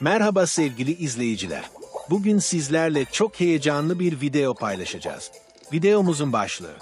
Merhaba sevgili izleyiciler. Bugün sizlerle çok heyecanlı bir video paylaşacağız. Videomuzun başlığı.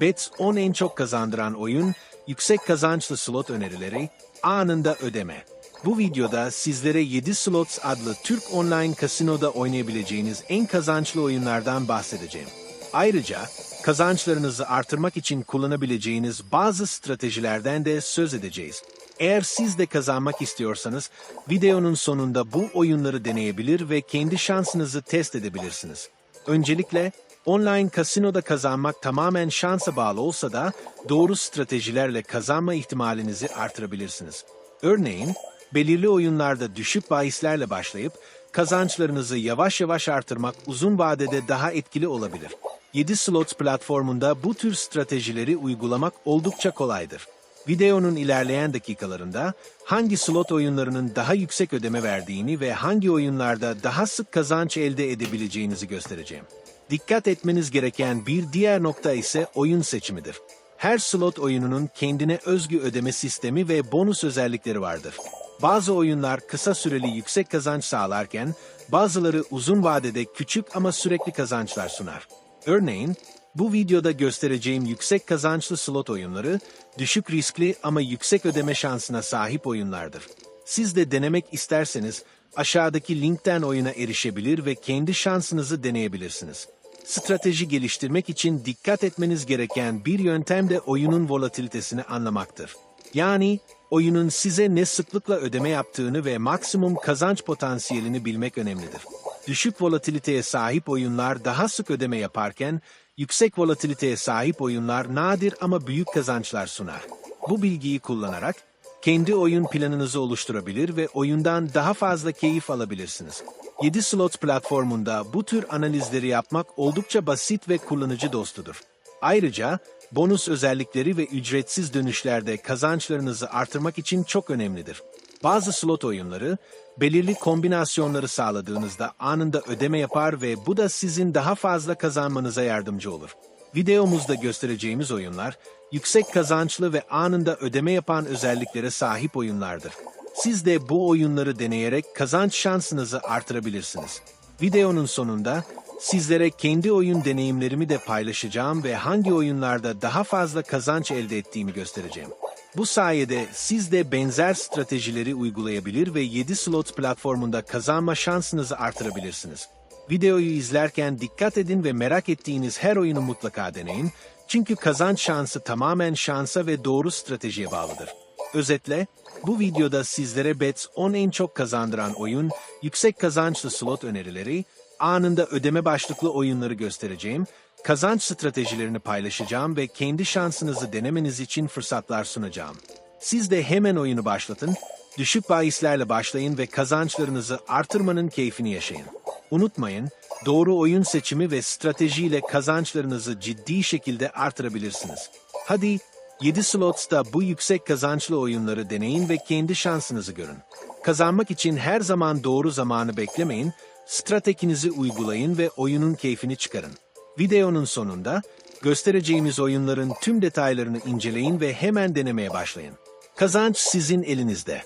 Bets 10 en çok kazandıran oyun, yüksek kazançlı slot önerileri, anında ödeme. Bu videoda sizlere 7 Slots adlı Türk online kasinoda oynayabileceğiniz en kazançlı oyunlardan bahsedeceğim. Ayrıca kazançlarınızı artırmak için kullanabileceğiniz bazı stratejilerden de söz edeceğiz. Eğer siz de kazanmak istiyorsanız videonun sonunda bu oyunları deneyebilir ve kendi şansınızı test edebilirsiniz. Öncelikle online kasinoda kazanmak tamamen şansa bağlı olsa da doğru stratejilerle kazanma ihtimalinizi artırabilirsiniz. Örneğin belirli oyunlarda düşük bahislerle başlayıp kazançlarınızı yavaş yavaş artırmak uzun vadede daha etkili olabilir. 7 Slots platformunda bu tür stratejileri uygulamak oldukça kolaydır. Videonun ilerleyen dakikalarında hangi slot oyunlarının daha yüksek ödeme verdiğini ve hangi oyunlarda daha sık kazanç elde edebileceğinizi göstereceğim. Dikkat etmeniz gereken bir diğer nokta ise oyun seçimidir. Her slot oyununun kendine özgü ödeme sistemi ve bonus özellikleri vardır. Bazı oyunlar kısa süreli yüksek kazanç sağlarken bazıları uzun vadede küçük ama sürekli kazançlar sunar. Örneğin bu videoda göstereceğim yüksek kazançlı slot oyunları düşük riskli ama yüksek ödeme şansına sahip oyunlardır. Siz de denemek isterseniz aşağıdaki linkten oyuna erişebilir ve kendi şansınızı deneyebilirsiniz. Strateji geliştirmek için dikkat etmeniz gereken bir yöntem de oyunun volatilitesini anlamaktır. Yani oyunun size ne sıklıkla ödeme yaptığını ve maksimum kazanç potansiyelini bilmek önemlidir. Düşük volatiliteye sahip oyunlar daha sık ödeme yaparken, yüksek volatiliteye sahip oyunlar nadir ama büyük kazançlar sunar. Bu bilgiyi kullanarak kendi oyun planınızı oluşturabilir ve oyundan daha fazla keyif alabilirsiniz. 7 Slots platformunda bu tür analizleri yapmak oldukça basit ve kullanıcı dostudur. Ayrıca bonus özellikleri ve ücretsiz dönüşlerde kazançlarınızı artırmak için çok önemlidir. Bazı slot oyunları belirli kombinasyonları sağladığınızda anında ödeme yapar ve bu da sizin daha fazla kazanmanıza yardımcı olur. Videomuzda göstereceğimiz oyunlar yüksek kazançlı ve anında ödeme yapan özelliklere sahip oyunlardır. Siz de bu oyunları deneyerek kazanç şansınızı artırabilirsiniz. Videonun sonunda sizlere kendi oyun deneyimlerimi de paylaşacağım ve hangi oyunlarda daha fazla kazanç elde ettiğimi göstereceğim. Bu sayede siz de benzer stratejileri uygulayabilir ve 7 slot platformunda kazanma şansınızı artırabilirsiniz. Videoyu izlerken dikkat edin ve merak ettiğiniz her oyunu mutlaka deneyin. Çünkü kazanç şansı tamamen şansa ve doğru stratejiye bağlıdır. Özetle, bu videoda sizlere Bets 10 en çok kazandıran oyun, yüksek kazançlı slot önerileri, anında ödeme başlıklı oyunları göstereceğim, kazanç stratejilerini paylaşacağım ve kendi şansınızı denemeniz için fırsatlar sunacağım. Siz de hemen oyunu başlatın, düşük bahislerle başlayın ve kazançlarınızı artırmanın keyfini yaşayın. Unutmayın, doğru oyun seçimi ve stratejiyle kazançlarınızı ciddi şekilde artırabilirsiniz. Hadi 7 Slots'ta bu yüksek kazançlı oyunları deneyin ve kendi şansınızı görün. Kazanmak için her zaman doğru zamanı beklemeyin, stratejinizi uygulayın ve oyunun keyfini çıkarın. Videonun sonunda göstereceğimiz oyunların tüm detaylarını inceleyin ve hemen denemeye başlayın. Kazanç sizin elinizde.